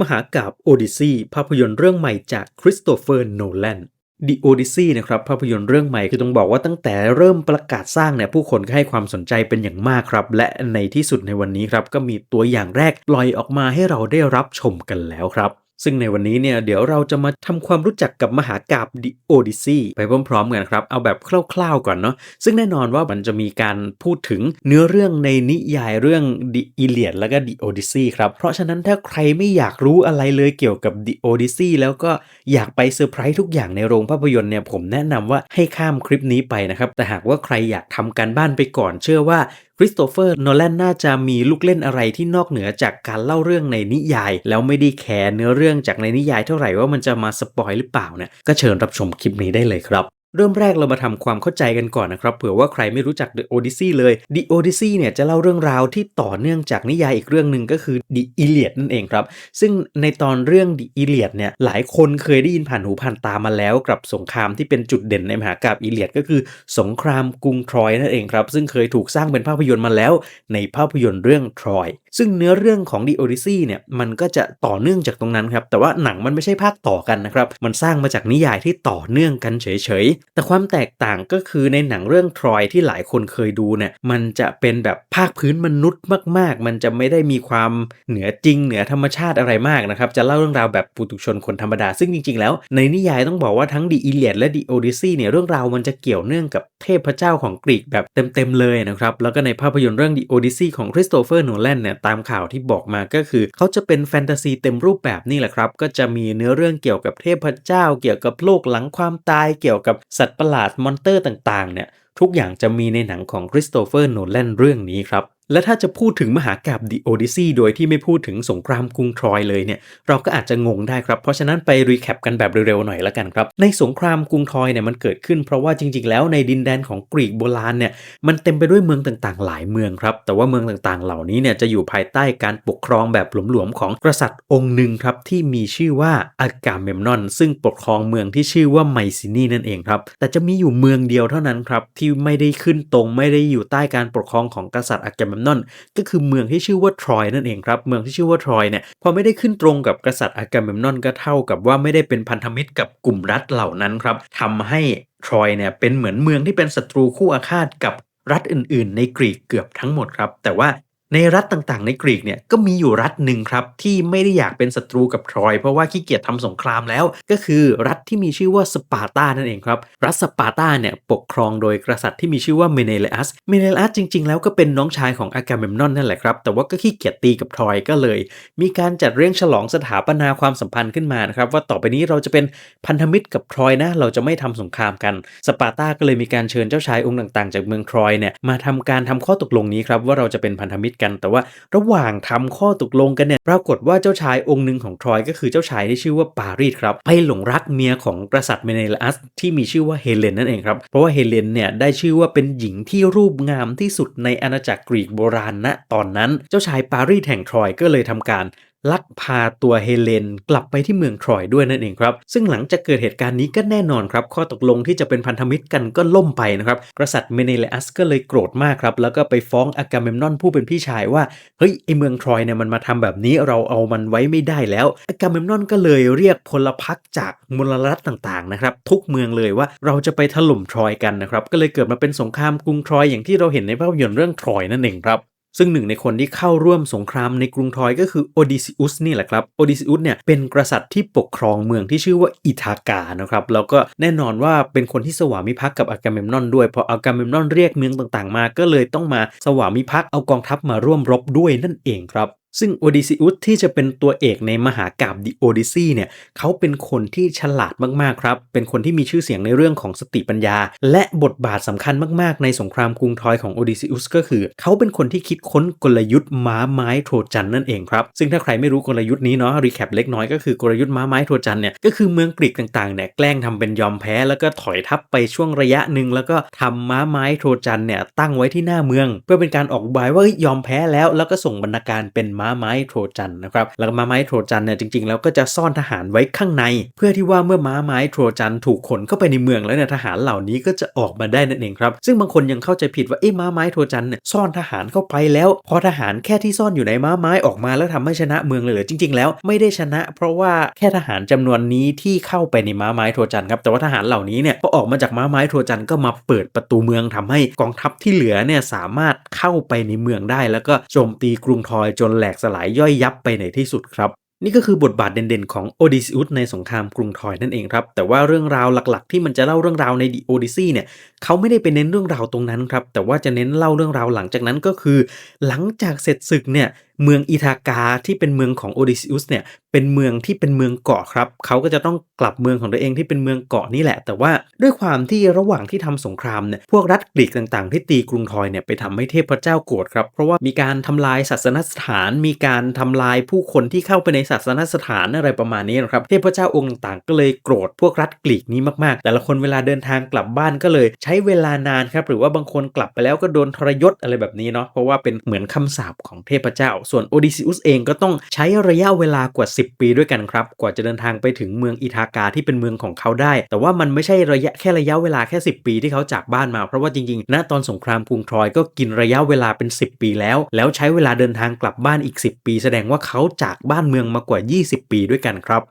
มหากาบโอดิซีภาพยนตร์เรื่องใหม่จากคริสโตเฟอร์โนแลน The Odyssey นะครับภาพยนตร์เรื่องใหม่คือต้องบอกว่าตั้งแต่เริ่มประกาศสร้างเนี่ยผู้คนก็ให้ความสนใจเป็นอย่างมากครับ และในที่สุดในวันนี้ครับก็มีตัวอย่างแรกลอยออกมาให้เราได้รับชมกันแล้วครับ ซึ่งในวันนี้เนี่ยเดี๋ยวเราจะมาทำความรู้จักกับมหากาบ The Odyssey ไปพร้อมๆกันครับ เอาแบบคร่าวๆก่อนเนาะซึ่งแน่นอนว่ามันจะมีการพูดถึงเนื้อเรื่องในนิยายเรื่อง The Iliad แล้วก็ The Odyssey ครับเพราะฉะนั้นถ้าใครไม่อยากรู้อะไรเลยเกี่ยวกับ The Odyssey แล้วก็อยากไปเซอร์ไพรส์ทุกอย่างในโรงภาพยนตร์เนี่ยผมแนะนำว่าให้ข้ามคลิปนี้ไปนะครับแต่หากว่าใครอยากทำการบ้านไปก่อนเชื่อว่า คริสโตเฟอร์โนแลนน่าจะมีลูกเล่นอะไรที่นอกเหนือจากการเล่าเรื่องในนิยาย แล้วไม่ได้แคร์เนื้อเรื่องจากในนิยายเท่าไหร่ว่ามันจะมาสปอยหรือเปล่าเนี่ยก็เชิญรับชมคลิปนี้ได้เลยครับ เริ่มแรกเรามาทำความเข้าใจกันก่อนนะครับ เผื่อว่าใครไม่รู้จัก The Odyssey เลย The Odyssey เนี่ยจะเล่าเรื่องราวที่ต่อเนื่องจากนิยายอีกเรื่องหนึ่งก็คือ The Iliad นั่นเองครับ ซึ่งในตอนเรื่อง The Iliad เนี่ยหลายคนเคยได้ยินผ่านหูผ่านตามาแล้ว กับสงครามที่เป็นจุดเด่นในมหากาพย์อีเลียดก็คือสงครามกรุงทรอยนั่นเองครับ ซึ่งเคยถูกสร้างเป็นภาพยนตร์มาแล้ว ในภาพยนตร์เรื่องทรอยซึ่งเนื้อเรื่องของ The Odyssey เนี่ยมันก็จะต่อเนื่องจากตรงนั้นครับแต่ว่าหนังมันไม่ใช่ภาคต่อกันนะครับมันสร้างมาจากนิยายที่ต่อเนื่องกันเฉยๆแต่ความแตกต่างก็คือในหนังเรื่องทรอยที่หลายคนเคยดูเนี่ยมันจะเป็นแบบภาคพื้นมนุษย์มาก ๆ มันจะไม่ได้มีความเหนือจริงเหนือธรรมชาติอะไรมากนะครับ จะเล่าเรื่องราวแบบปุถุชนคนธรรมดา ซึ่งจริง ๆ แล้ว ในนิยายต้องบอกว่าทั้ง The Iliad และ The Odyssey เนี่ยเรื่องราวมันจะเกี่ยวเนื่องกับเทพเจ้าของกรีกแบบเต็ม ๆ เลยนะครับ แล้วก็ในภาพยนตร์เรื่อง The Odyssey ของคริสโตเฟอร์โนแลนเนี่ยตามข่าวที่บอกมาก็คือ เขาจะเป็นแฟนตาซีเต็มรูปแบบนี่แหละครับ ก็จะมีเนื้อเรื่องเกี่ยวกับเทพเจ้า เกี่ยวกับโลกหลังความตาย เกี่ยวกับสัตว์ประหลาดมอนเตอร์ต่างๆเนี่ยทุกอย่างจะมีในหนังของคริสโตเฟอร์โนแลนเรื่องนี้ครับ และถ้าจะพูดถึงมหากาบ The Odyssey โดยที่ไม่พูดถึงสงครามกรุงทรอยเลยเนี่ยเราก็อาจจะงงได้ครับ เพราะฉะนั้นไปรีแคปกันแบบเร็วๆหน่อยละกันครับ ในสงครามกรุงทรอยเนี่ยมันเกิดขึ้นเพราะว่าจริง ๆ แล้วในดินแดนของกรีกโบราณเนี่ยมันเต็มไปด้วยเมืองต่างๆ หลายเมืองครับ แต่ว่าเมืองต่างๆ เหล่านี้เนี่ยจะอยู่ภายใต้การปกครองแบบหลวมๆของกษัตริย์องค์หนึ่งครับที่มีชื่อว่าอากาเมมนอน ซึ่งปกครองเมืองที่ชื่อว่าไมซินีนั่นเองครับแต่จะมีอยู่เมืองเดียวเท่านั้นครับที่ไม่ได้ขึ้นตรงไม่ได้อยู่ใต้การปกครองของกษัตริย์อากาเมมนอน ก็คือเมืองที่ชื่อว่าทรอยนั่นเองครับ เมืองที่ชื่อว่าทรอยเนี่ยพอไม่ได้ขึ้นตรงกับกษัตริย์อากาเมมนอนก็เท่ากับว่าไม่ได้เป็นพันธมิตรกับกลุ่มรัฐเหล่านั้นครับทำให้ทรอยเนี่ยเป็นเหมือนเมืองที่เป็นศัตรูคู่อาฆาตกับรัฐอื่นๆ ในกรีกเกือบทั้งหมดครับ แต่ว่า ในรัฐต่างๆ ในกรีกเนี่ยก็มีอยู่รัฐหนึ่งครับที่ไม่ได้อยากเป็นศัตรูกับทรอย เพราะว่าขี้เกียจทำสงครามแล้ว ก็คือรัฐที่มีชื่อว่าสปาร์ตานั่นเองครับรัฐสปาร์ตาเนี่ยปกครองโดยกษัตริย์ที่มีชื่อว่าเมเนเลอัสเมเนเลอัสจริง ๆ แล้วก็เป็นน้องชายของอากาเมมนอนนั่นแหละครับแต่ว่าก็ขี้เกียจตีกับทรอยก็เลย มีการจัดเรื่องฉลองสถาปนาความสัมพันธ์ขึ้นมานะครับว่าต่อไปนี้เราจะเป็นพันธมิตรกับทรอยนะเราจะไม่ทำสงครามกันสปาร์ตาก็เลยมีการเชิญเจ้าชายองค์ต่าง ๆ จากเมืองทรอยเนี่ยมาทำการทำข้อตกลงนี้ครับว่าเราจะเป็นพันธมิตรกัน แต่ว่าระหว่างทำข้อตกลงกันเนี่ยปรากฏว่าเจ้าชายองค์หนึ่งของทรอยก็คือเจ้าชายที่ชื่อว่าปารีสครับไปหลงรักเมียของกษัตริย์เมเนลัสที่มีชื่อว่าเฮเลนนั่นเองครับเพราะว่าเฮเลนเนี่ยได้ชื่อว่าเป็นหญิงที่รูปงามที่สุดในอาณาจักรกรีกโบราณณตอนนั้น เจ้าชายปารีสแห่งทรอยก็เลยทำการ ลักพาตัวเฮเลนกลับไปที่เมืองทรอยด้วยนั่นเองครับ ซึ่งหลังจากเกิดเหตุการณ์นี้ก็แน่นอนครับ ข้อตกลงที่จะเป็นพันธมิตรกันก็ล่มไปนะครับ กษัตริย์เมเนเลอัสก็เลยโกรธมากครับ แล้วก็ไปฟ้องอากาเมมนอนผู้เป็นพี่ชายว่า เฮ้ย ไอเมืองทรอยเนี่ยมันมาทำแบบนี้เราเอามันไว้ไม่ได้แล้ว อากาเมมนอนก็เลยเรียกพลพรรคจากมลรัฐต่างๆนะครับทุกเมืองเลยว่าเราจะไปถล่มทรอยกันนะครับก็เลยเกิดมาเป็นสงครามกรุงทรอยอย่างที่เราเห็นในภาพยนตร์เรื่องทรอยนั่นเองครับ ซึ่งหนึ่งในคนที่เข้าร่วมสงครามในกรุงทอยก็คือโอดิซิอุสนี่แหละครับโอดิซิอุสเนี่ยเป็นกษัตริย์ที่ปกครองเมืองที่ชื่อว่าอิทากานะครับแล้วก็แน่นอนว่าเป็นคนที่สวามิภักดิ์กับอากาเมมนอนด้วยพออากาเมมนอนเรียกเมืองต่างๆ มา ก็เลยต้องมาสวามิภักดิ์เอากองทัพมาร่วมรบด้วยนั่นเองครับ ซึ่งโอดิซิอุสที่จะเป็นตัวเอกในมหากาบดิโอดิซีเนี่ยเขาเป็นคนที่ฉลาดมากๆครับ เป็นคนที่มีชื่อเสียงในเรื่องของสติปัญญา และบทบาทสำคัญมากๆ ในสงครามกรุงทอยของโอดิซิอุสก็คือ เขาเป็นคนที่คิดค้นกลยุทธ์ม้าไม้โทรจันนั่นเองครับ ซึ่งถ้าใครไม่รู้กลยุทธ์นี้เนาะรีแคปเล็กน้อยก็คือกลยุทธ์ม้าไม้โทรจันเนี่ยก็คือเมืองกรีกต่างๆเนี่ยแกล้งทำเป็นยอมแพ้แล้วก็ถอยทัพไปช่วงระยะหนึ่งแล้วก็ทำม้าไม้โทรจันเนี่ยตั้งไว้ที่หน้าเมือง เพื่อเป็นการออกบายว่ายยอมแพ้แล้วแล้วก็ส่งบรรณาการเป็นม้าไม้โทรจันนะครับแล้วม้าไม้โทรจันเนี่ยจริง ๆ แล้วก็จะซ่อนทหารไว้ข้างใน เพื่อที่ว่าเมื่อม้าไม้โทรจันถูกขนเข้าไปในเมืองแล้วเนี่ยทหารเหล่านี้ก็จะออกมาได้นั่นเองครับซึ่งบางคนยังเข้าใจผิดว่าเอ้ม้าไม้โทรจันเนี่ยซ่อนทหารเข้าไปแล้ว พอทหารแค่ที่ซ่อนอยู่ในม้าไม้ออกมาแล้วทำให้ชนะเมืองเลยหรือจริง ๆ แล้วไม่ได้ชนะ เพราะว่าแค่ทหารจำนวนนี้ที่เข้าไปในม้าไม้โทรจันครับแต่ว่าทหารเหล่านี้เนี่ยพอออกมาจากม้าไม้โทรจันก็มาเปิดประตูเมืองทำให้กองทัพที่เหลือเนี่ยสามารถเข้าไปในเมืองได้ แล้วก็โจมตีกรุงทอยจนแหลกสลายย่อยยับไปในที่สุดครับ นี่ก็คือบทบาทเด่นๆของโอดิซิอุสในสงครามกรุงทรอยนั่นเองครับ แต่ว่าเรื่องราวหลักๆ ที่มันจะเล่าเรื่องราวในดิโอดิซีเนี่ยเขาไม่ได้ไปเน้นเรื่องราวตรงนั้นครับแต่ว่าจะเน้นเล่าเรื่องราวหลังจากนั้นก็คือ หลังจากเสร็จศึกเนี่ย เมืองอิทากาที่เป็นเมืองของโอดิซิอุสเนี่ยเป็นเมืองที่เป็นเมืองเกาะครับเขาก็จะต้องกลับเมืองของตัวเองที่เป็นเมืองเกาะนี่แหละ แต่ว่าด้วยความที่ระหว่างที่ทำสงครามเนี่ยพวกรัฐกรีกต่างๆ ที่ตีกรุงทอยเนี่ยไปทำให้เทพเจ้าโกรธครับ เพราะว่ามีการทำลายศาสนสถาน มีการทำลายผู้คนที่เข้าไปในศาสนสถานอะไรประมาณนี้นะครับเทพเจ้าองค์ต่างๆ ก็เลยโกรธพวกรัฐกรีกนี้มากๆ แต่ละคนเวลาเดินทางกลับบ้านก็เลย ใช้เวลานานครับหรือว่าบางคนกลับไปแล้วก็โดนทรยศอะไรแบบนี้เนาะเพราะว่าเป็นเหมือนคำสาปของเทพเจ้าส่วนโอดิซิอุสเองก็ต้องใช้ระยะเวลากว่า 10 ปีด้วยกันครับ กว่าจะเดินทางไปถึงเมืองอิทากาที่เป็นเมืองของเขาได้ แต่ว่ามันไม่ใช่ระยะแค่ระยะเวลาแค่ 10 ปีที่เขาจากบ้านมา เพราะว่าจริงๆณตอนสงครามกรุงทรอยก็กินระยะเวลาเป็น 10 ปีแล้ว แล้วใช้เวลาเดินทางกลับบ้านอีก 10 ปี แสดงว่าเขาจากบ้านเมืองมากว่า 20 ปีด้วยกันครับ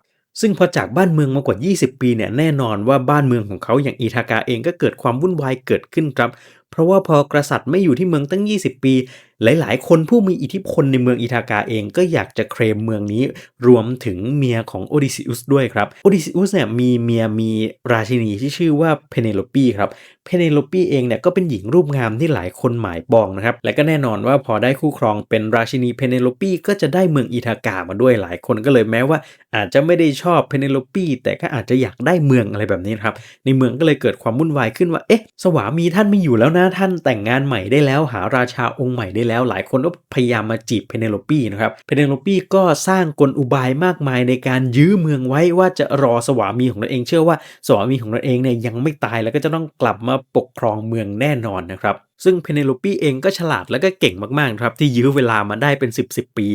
ซึ่งพอจากบ้านเมืองมากว่า 20 ปีเนี่ยแน่นอนว่าบ้านเมืองของเขาอย่างอิทากาเองก็เกิดความวุ่นวายเกิดขึ้นครับ เพราะว่าพอกษัตริย์ไม่อยู่ที่เมืองตั้ง 20 ปี หลายๆ คนผู้มีอิทธิพลในเมืองอิทากาเองก็อยากจะเคลมเมืองนี้รวมถึงเมียของโอดิซิอุสด้วยครับโอดิซิอุสเนี่ยมีเมียมีราชินีที่ชื่อว่าเพเนโลปีครับเพเนโลปีเองเนี่ยก็เป็นหญิงรูปงามที่หลายคนหมายปองนะครับและก็แน่นอนว่าพอได้คู่ครองเป็นราชินีเพเนโลปีก็จะได้เมืองอิทากามาด้วยหลายคนก็เลยแม้ว่า อาจจะไม่ได้ชอบเพเนโลปีแต่ก็อาจจะอยากได้เมืองอะไรแบบนี้ครับในเมืองก็เลยเกิดความวุ่นวายขึ้นว่าเอ๊ะสวามีท่านไม่อยู่แล้วนะท่านแต่งงานใหม่ได้แล้วหาราชาองค์ใหม่ได้แล้วหลายคนก็พยายามมาจีบเพเนโลปีนะครับเพเนโลปีก็สร้างกลอุบายมากมายในการยื้อเมืองไว้ว่าจะรอสวามีของตนเองเชื่อว่าสวามีของตนเองเนี่ยยังไม่ตายแล้วก็จะต้องกลับมาปกครองเมืองแน่นอนนะครับ ซึ่งเพเนโลปีเองก็ฉลาดแล้วก็เก่งมากๆครับที่ยื้อเวลามาได้เป็น 10บสปี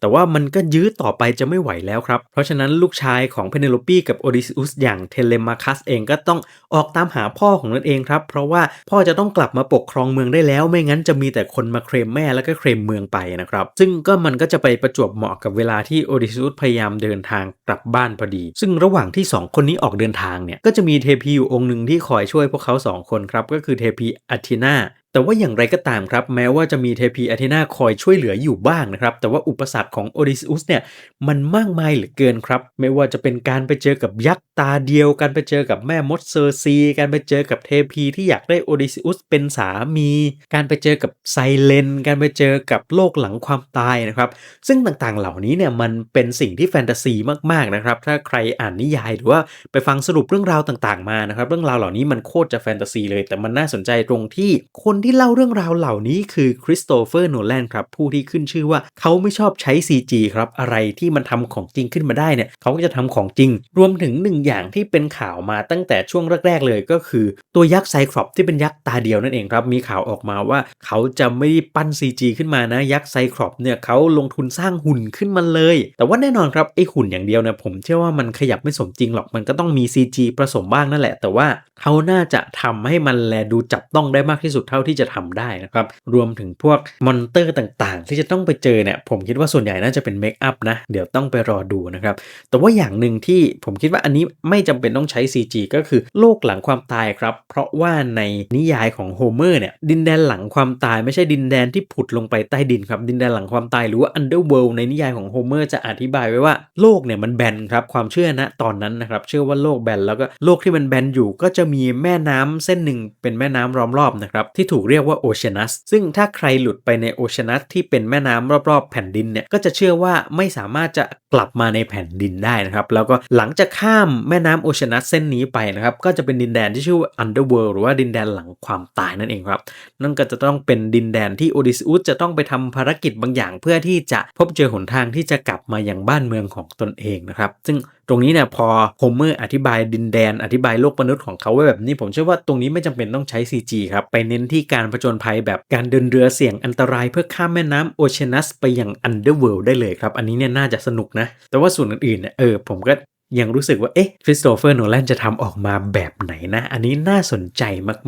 แต่ว่ามันก็ยื้อต่อไปจะไม่ไหวแล้วครับ เพราะฉะนั้นลูกชายของเพเนโลปีกับโอดิซิอุสอย่างเทเลมาคัสเองก็ต้องออกตามหาพ่อของตนเองครับ เพราะว่าพ่อจะต้องกลับมาปกครองเมืองได้แล้ว ไม่งั้นจะมีแต่คนมาเคลมแม่แล้วก็เคลมเมืองไปนะครับ ซึ่งก็มันก็จะไปประจวบเหมาะกับเวลาที่โอดิซิอุสพยายามเดินทางกลับบ้านพอดี ซึ่งระหว่างที่ 2 คนนี้ออกเดินทางเนี่ยก็จะมีเทพีอยู่องค์หนึ่งที่คอยช่วยพวกเขาสองคนครับก็คือเทพีอาทินา แต่ว่าอย่างไรก็ตามครับ แม้ว่าจะมีเทพีอาเทนาคอยช่วยเหลืออยู่บ้างนะครับ แต่ว่าอุปสรรคของโอดิซิอุสเนี่ยมันมากมายเหลือเกินครับ ไม่ว่าจะเป็นการไปเจอกับยักษ์ตาเดียวการไปเจอกับแม่มดเซอร์ซี การไปเจอกับเทพีที่อยากได้โอดิซิอุสเป็นสามี การไปเจอกับไซเลน การไปเจอกับโลกหลังความตายนะครับ ซึ่งต่างๆเหล่านี้เนี่ยมันเป็นสิ่งที่แฟนตาซีมากๆนะครับ ถ้าใครอ่านนิยายหรือว่าไปฟังสรุปเรื่องราวต่างๆมานะครับ เรื่องราวเหล่านี้มันโคตรจะแฟนตาซีเลย แต่มันน่าสนใจตรงที่คนที่ที่เล่าเรื่องราวเหล่านี้คือคริสโตเฟอร์โนแลนครับผู้ที่ขึ้นชื่อว่าเขาไม่ชอบใช้ CG ครับอะไรที่มันทำของจริงขึ้นมาได้เนี่ยเขาก็จะทำของจริง รวมถึงหนึ่งอย่างที่เป็นข่าวมาตั้งแต่ช่วงแรก ๆ เลยก็คือ ตัวยักษ์ไซครอปที่เป็นยักษ์ตาเดียวนั่นเองครับมีข่าวออกมาว่าเขาจะไม่ปั้น CG ขึ้นมานะยักษ์ไซครอปเนี่ยเขาลงทุนสร้างหุ่นขึ้นมาเลย แต่ว่าแน่นอนครับไอหุ่นอย่างเดียวเนี่ยผมเชื่อว่ามันขยับไม่สมจริงหรอกมันก็ต้องมี CG ผสมบ้างนั่นแหละ แต่ว่าเขาน่าจะทำให้มันแลดูจับต้องได้มากที่สุดเท่าที่จะทำได้นะครับ รวมถึงพวกมอนเตอร์ต่างๆ ที่จะต้องไปเจอเนี่ยผมคิดว่าส่วนใหญ่น่าจะเป็นเมคอัพนะ เดี๋ยวต้องไปรอดูนะครับ แต่ว่าอย่างหนึ่งที่ผมคิดว่าอันนี้ไม่จำเป็นต้องใช้ CG ก็คือโลกหลังความตายครับ เพราะว่าในนิยายของโฮเมอร์เนี่ยดินแดนหลังความตายไม่ใช่ดินแดนที่ผุดลงไปใต้ดินครับดินแดนหลังความตายหรือว่า Underworld ในนิยายของโฮเมอร์จะอธิบายไว้ว่าโลกเนี่ยมันแบนครับความเชื่อนะตอนนั้นนะครับเชื่อว่าโลกแบนแล้วก็โลกที่มันแบนอยู่ก็จะมีแม่น้ำเส้นหนึ่งเป็นแม่น้ำล้อมรอบนะครับที่ถูกเรียกว่าโอเชียนัสซึ่งถ้าใครหลุดไปในโอเชียนัสที่เป็นแม่น้ำรอบๆ แผ่นดินเนี่ยก็จะเชื่อว่าไม่สามารถจะกลับมาในแผ่นดินได้นะครับ แล้วก็หลังจากข้ามแม่น้ำโอเชียนัสเส้นนี้ไปนะครับ ก็จะเป็นดินแดนที่ชื่อว่า Underworld หรือว่าดินแดนหลังความตายนั่นเองครับ นั่นก็จะต้องเป็นดินแดนที่โอดิซิอุสจะต้องไปทำภารกิจบางอย่าง เพื่อที่จะพบเจอหนทางที่จะกลับมายังบ้านเมืองของตนเองนะครับ ซึ่ง ตรงนี้เนี่ยพอโฮเมอร์อธิบายดินแดนอธิบายโลกมนุษย์ของเขาไว้แบบนี้ผมเชื่อว่าตรงนี้ไม่จำเป็นต้องใช้ CG ครับ ไปเน้นที่การผจญภัยแบบการเดินเรือเสี่ยงอันตรายเพื่อข้ามแม่น้ำโอเชียนัสไปยังอันเดอร์เวิลด์ได้เลยครับ อันนี้เนี่ยน่าจะสนุกนะ แต่ว่าส่วนอื่นๆเนี่ยเออผมก็ยังรู้สึกว่าเอ๊ะคริสโตเฟอร์โนแลนจะทำออกมาแบบไหนนะ อันนี้น่าสนใจ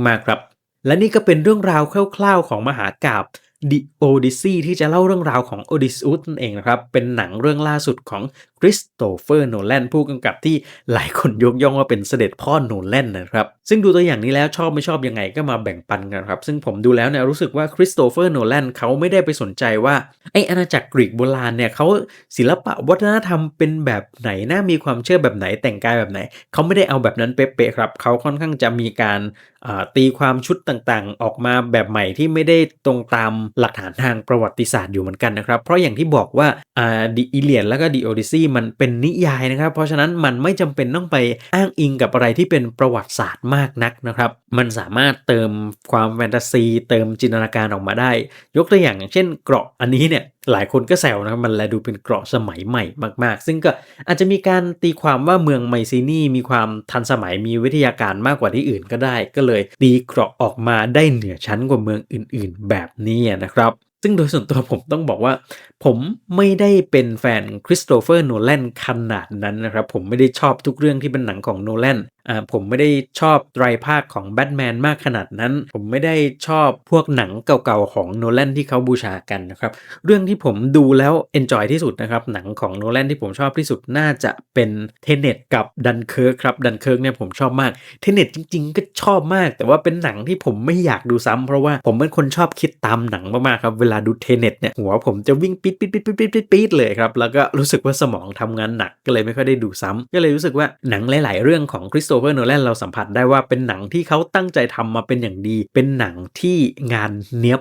มากๆครับ และนี่ก็เป็นเรื่องราวคร่าวๆของมหากาบ The Odyssey ที่จะเล่าเรื่องราวของ Odysseus นั่นเองนะครับ เป็นหนังเรื่องล่าสุดของ คริสโตเฟอร์โนแลนผู้กำกับที่หลายคนยกย่องว่าเป็นเสด็จพ่อโนแลนนะครับ ซึ่งดูตัวอย่างนี้แล้วชอบไม่ชอบยังไงก็มาแบ่งปันกันครับ ซึ่งผมดูแล้วเนี่ยรู้สึกว่าคริสโตเฟอร์โนแลนเขาไม่ได้ไปสนใจว่า ไออาณาจักรกรีกโบราณเนี่ยเขาศิลปะวัฒนธรรมเป็นแบบไหนนะมีความเชื่อแบบไหนแต่งกายแบบไหน เขาไม่ได้เอาแบบนั้นเป๊ะๆครับเขาค่อนข้างจะมีการตีความชุดต่างๆ ออกมาแบบใหม่ที่ไม่ได้ตรงตามหลักฐานทางประวัติศาสตร์อยู่เหมือนกันนะครับเพราะอย่างที่บอกว่าอ่าดิอิเลียนแล้วก็ดิโอดิซีมันเป็นนิยายนะครับ เพราะฉะนั้นมันไม่จำเป็นต้องไปอ้างอิงกับอะไรที่เป็นประวัติศาสตร์มากนักนะครับ มันสามารถเติมความแฟนตาซี เติมจินตนาการออกมาได้ ยกตัวอย่างอย่างเช่น เกราะอันนี้เนี่ยหลายคนก็แซวนะครับมันแลดูเป็นเกราะสมัยใหม่มาก ๆ ซึ่งก็อาจจะมีการตีความว่าเมืองไมซีนี่มีความทันสมัยมีวิทยาการมากกว่าที่อื่นก็ได้ ก็เลยตีเกราะออกมาได้เหนือชั้นกว่าเมืองอื่น ๆ แบบนี้นะครับ ซึ่งโดยส่วนตัวผมต้องบอกว่า ผมไม่ได้เป็นแฟนคริสโตเฟอร์โนแลนขนาดนั้นนะครับ ผมไม่ได้ชอบทุกเรื่องที่เป็นหนังของโนแลนอ่าผมไม่ได้ชอบไตรภาคของแบทแมนมากขนาดนั้น ผมไม่ได้ชอบพวกหนังเก่าๆของโนแลนที่เขาบูชากันนะครับเรื่องที่ผมดูแล้วเอนจอยที่สุดนะครับหนังของโนแลนที่ผมชอบที่สุดน่าจะเป็นเทเน็ตกับดันเคิร์กครับดันเคิร์กเนี่ยผมชอบมากเทเน็ตจริงๆ ก็ชอบมาก แต่ว่าเป็นหนังที่ผมไม่อยากดูซ้ำเพราะว่าผมเป็นคนชอบคิดตามหนังมากๆครับเวลาดูเทเน็ตเนี่ยหัวผมจะวิ่งปิดปิดปิดปิดปิดปิดปิดเลยครับแล้วก็รู้สึกว่าสมองทำงานหนักก็เลยไม่ค่อยได้ดูซ้ำก็เลยรู้สึกว่าหนังหลาย ๆ เรื่องของคริสโตเฟอร์โนแลนเราสัมผัสได้ว่าเป็นหนังที่เขาตั้งใจทำมาเป็นอย่างดี เป็นหนังที่งานเนี้ยบ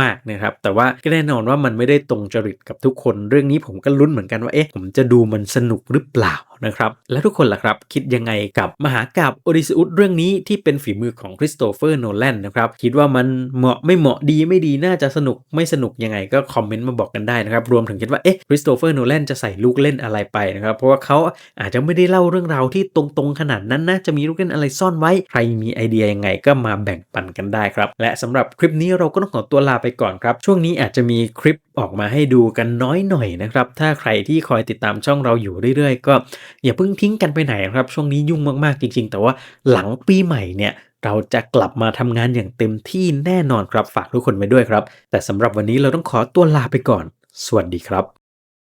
มากๆนะครับ แต่ว่าก็แน่นอนว่ามันไม่ได้ตรงจริตกับทุกคน เรื่องนี้ผมก็ลุ้นเหมือนกันว่าเอ๊ะผมจะดูมันสนุกหรือเปล่านะครับ และทุกคนล่ะครับ คิดยังไงกับมหากาบโอดิซิอุสเรื่องนี้ที่เป็นฝีมือของคริสโตเฟอร์โนแลนนะครับ คิดว่ามันเหมาะไม่เหมาะดีไม่ดีน่าจะสนุกไม่สนุกยังไงก็คอมเมนต์มาบอกกันได้นะครับ รวมถึงคิดว่าเอ๊ะคริสโตเฟอร์โนแลนจะใส่ลูกเล่นอะไรไปนะครับ เพราะว่าเขาอาจจะไม่ได้เล่าเรื่องราวที่ตรงๆขนาดนั้นนะจะมีลูกเล่นอะไรซ่อนไว้ใครมีไอเดียยังไงก็มาแบ่งปันกันได้ครับและสำหรับคลิปนี้เราก็ต้องขอตัวลาไปก่อนครับ ช่วงนี้อาจจะมีคลิปออกมาให้ดูกันน้อยหน่อยนะครับถ้าใครที่คอยติดตามช่องเราอยู่เรื่อย ๆ ก็อย่าเพิ่งทิ้งกันไปไหนครับ ช่วงนี้ยุ่งมากๆจริง ๆ แต่ว่าหลังปีใหม่เนี่ยเราจะกลับมาทำงานอย่างเต็มที่แน่นอนครับฝากทุกคนไว้ด้วยครับ แต่สำหรับวันนี้เราต้องขอตัวลาไปก่อน สวัสดีครับ